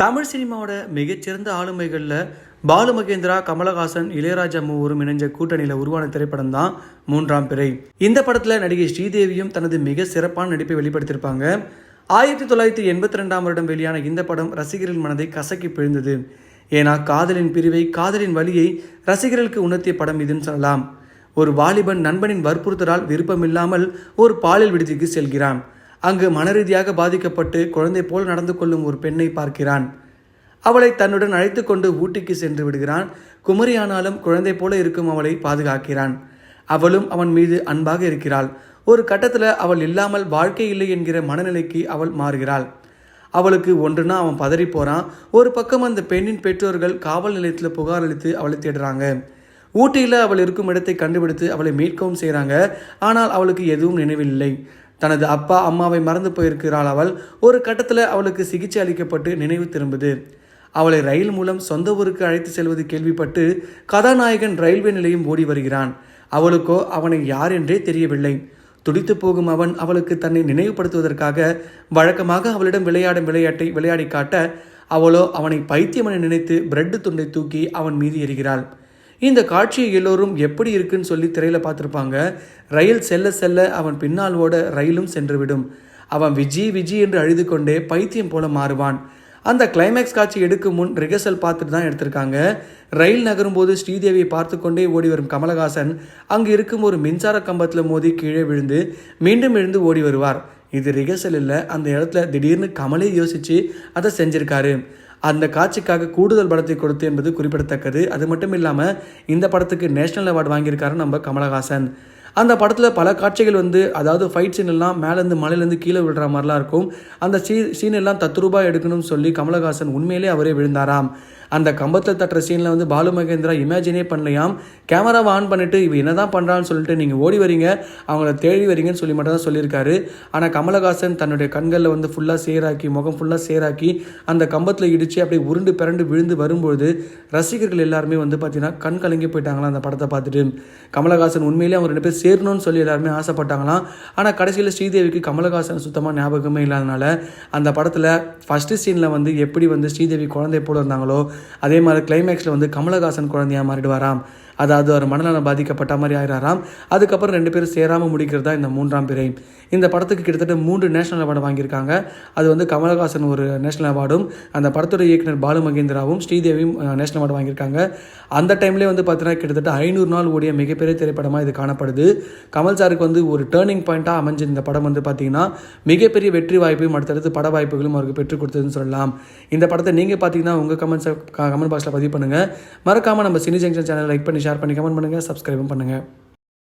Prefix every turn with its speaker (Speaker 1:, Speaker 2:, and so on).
Speaker 1: தமிழ் சினிமாவோட மிகச்சிறந்த ஆளுமைகளில் பாலு மகேந்திரா கமலஹாசன் இளையராஜா மூவரும் இணைஞ்ச கூட்டணியில் உருவான திரைப்படம் தான் மூன்றாம் பிறை. இந்த படத்தில் நடிகை ஸ்ரீதேவியும் தனது மிக சிறப்பான நடிப்பை வெளிப்படுத்தியிருப்பாங்க. ஆயிரத்தி தொள்ளாயிரத்தி எண்பத்தி ரெண்டாம் வருடம் வெளியான இந்த படம் ரசிகர்கள் மனதை கசக்கி பிழிந்தது. ஏன்னா காதலின் பிரிவை காதலின் வழியை ரசிகர்களுக்கு உணர்த்திய படம் இதுன்னு சொல்லலாம். ஒரு வாலிபன் நண்பனின் வற்புறுத்தலால் விருப்பமில்லாமல் ஒரு பாலியல் விடுதிக்கு செல்கிறான். அங்கு மனரீதியாக பாதிக்கப்பட்டு குழந்தை போல் நடந்து கொள்ளும் ஒரு பெண்ணை பார்க்கிறான். அவளை தன்னுடன் அழைத்து கொண்டு ஊட்டிக்கு சென்று விடுகிறான். குமரியானாலும் குழந்தை போல இருக்கும் அவளை பாதுகாக்கிறான். அவளும் அவன் மீது அன்பாக இருக்கிறாள். ஒரு கட்டத்தில் அவள் இல்லாமல் வாழ்க்கை இல்லை என்கிற மனநிலைக்கு அவள் மாறுகிறாள். அவளுக்கு ஒன்றுனா அவன் பதறி போகிறான் ஒரு பக்கம் அந்த பெண்ணின் பெற்றோர்கள் காவல் நிலையத்தில் புகார் அளித்து அவளை தேடுறாங்க. ஊட்டியில் அவள் இருக்கும் இடத்தை கண்டுபிடித்து அவளை மீட்கவும் செய்கிறாங்க ஆனால் அவளுக்கு எதுவும் நினைவில்லை. தனது அப்பா அம்மாவை மறந்து போயிருக்கிறாள் அவள். ஒரு கட்டத்தில் அவளுக்கு சிகிச்சை அளிக்கப்பட்டு நினைவு திரும்புது. அவளை ரயில் மூலம் சொந்த ஊருக்கு அழைத்து செல்வது கேள்விப்பட்டு கதாநாயகன் ரயில்வே நிலையம் ஓடி வருகிறான். அவளுக்கோ அவனை யார் என்றே தெரியவில்லை. துடித்து போகும் அவன் அவளுக்கு தன்னை நினைவுபடுத்துவதற்காக வழக்கமாக அவளிடம் விளையாடும் விளையாட்டை விளையாடி காட்ட அவளோ அவனை பைத்தியமனை நினைத்து பிரெட் துண்டை தூக்கி அவன் மீது எறிகிறாள். இந்த காட்சியை எல்லோரும் எப்படி இருக்குன்னு சொல்லி திரையில் பார்த்துருப்பாங்க. ரயில் செல்ல செல்ல அவன் பின்னால் ஓட ரயிலும் சென்றுவிடும். அவன் விஜி விஜி என்று அழுது கொண்டே பைத்தியம் போல மாறுவான். அந்த கிளைமேக்ஸ் காட்சி எடுக்கும் முன் ரிகர்சல் பார்த்துட்டு தான் எடுத்திருக்காங்க. ரயில் நகரும் போது ஸ்ரீதேவியை பார்த்து கொண்டே ஓடி வரும் கமலஹாசன் அங்கு இருக்கும் ஒரு மின்சார கம்பத்தில் மோதி கீழே விழுந்து மீண்டும் எழுந்து ஓடி வருவார். இது ரிகர்சல் இல்லை அந்த இடத்துல திடீர்னு கமலே யோசித்து அதை செஞ்சிருக்காரு. அந்த காட்சிக்காக கூடுதல் படத்தை கொடுத்து என்பது குறிப்பிடத்தக்கது. அது மட்டும் இல்லாமல் இந்த படத்துக்கு நேஷனல் அவார்டு வாங்கியிருக்காரு நம்ம கமலஹாசன். அந்த படத்தில் பல காட்சிகள் வந்து அதாவது ஃபைட் சீன் எல்லாம் மேலேருந்து மலையிலேருந்து கீழே விழுற மாதிரிலாம் இருக்கும். அந்த சீ சீன் எல்லாம் தத்ரூபா எடுக்கணும்னு சொல்லி கமலஹாசன் உண்மையிலே அவரே விழுந்தாராம். அந்த கம்பத்தில் தட்டுற சீனில் வந்து பாலு மகேந்திரா இமேஜினே பண்ணலையாம். கேமராவை ஆன் பண்ணிட்டு இவ என்ன தான் பண்ணுறான்னு சொல்லிட்டு நீங்கள் ஓடி வரீங்க. அவங்கள தேடி வரீங்கன்னு சொல்லி மட்டும் தான் சொல்லியிருக்காரு. ஆனால் கமலஹாசன் தன்னுடைய கண்களில் வந்து ஃபுல்லாக சேராக்கி முகம் ஃபுல்லாக சேராக்கி அந்த கம்பத்தில் இடித்து அப்படியே உருண்டு பிறண்டு விழுந்து வரும்பொழுது ரசிகர்கள் எல்லாருமே வந்து பார்த்தீங்கன்னா கண் கலங்கி போயிட்டாங்களாம் அந்த படத்தை பார்த்துட்டு. கமலஹாசன் உண்மையிலேயே அவங்க ரெண்டு பேர் சேரணும்னு சொல்லி எல்லாருமே ஆசைப்பட்டாங்களாம். ஆனால் கடைசியில் ஸ்ரீதேவிக்கு கமலஹாசன் சுத்தமாக ஞாபகமே இல்லாதனால அந்த படத்தில் ஃபஸ்ட்டு சீனில் வந்து எப்படி வந்து ஸ்ரீதேவி குழந்தை போல இருந்தாங்களோ அதே மாதிரி கிளைமேக்ஸில் வந்து கமலஹாசன் குழந்தையாக மாறிடுவாராம். அதாவது அவர் மனநலம் பாதிக்கப்பட்ட மாதிரி ஆயிராராம். அதுக்கப்புறம் ரெண்டு பேரும் சேராமல் முடிக்கிறது தான் இந்த மூன்றாம் பிறை. இந்த படத்துக்கு கிட்டத்தட்ட மூன்று நேஷனல் அவார்டு வாங்கியிருக்காங்க. அது வந்து கமலஹாசன் ஒரு நேஷனல் அவார்டும் அந்த படத்தோட இயக்குனர் பாலு மகேந்திராவும் ஸ்ரீதேவியும் நேஷனல் அவார்டு வாங்கியிருக்காங்க. அந்த டைம்லேயே வந்து பார்த்தீங்கன்னா கிட்டத்தட்ட ஐநூறு நாள் ஓடிய மிகப்பெரிய திரைப்படமாக இது காணப்படுது. கமல் சாருக்கு வந்து ஒரு டேர்னிங் பாயிண்ட்டாக அமைஞ்ச இந்த படம் வந்து பார்த்தீங்கன்னா மிகப்பெரிய வெற்றி வாய்ப்பையும் அடுத்தடுத்து பட வாய்ப்புகளும் அவருக்கு பெற்றுக் கொடுத்ததுன்னு சொல்லலாம். இந்த படத்தை நீங்கள் பார்த்தீங்கன்னா உங்கள் கமெண்ட்ஸை கமெண்ட் பாக்ஸில் பதிவு பண்ணுங்கள் மறக்காமல் நம்ம சினி ஜங்ஷன் சேனல் லைக் பண்ணி ஷேர் பண்ணி கமெண்ட் பண்ணுங்கள் சப்ஸ்கிரைபும் பண்ணுங்கள்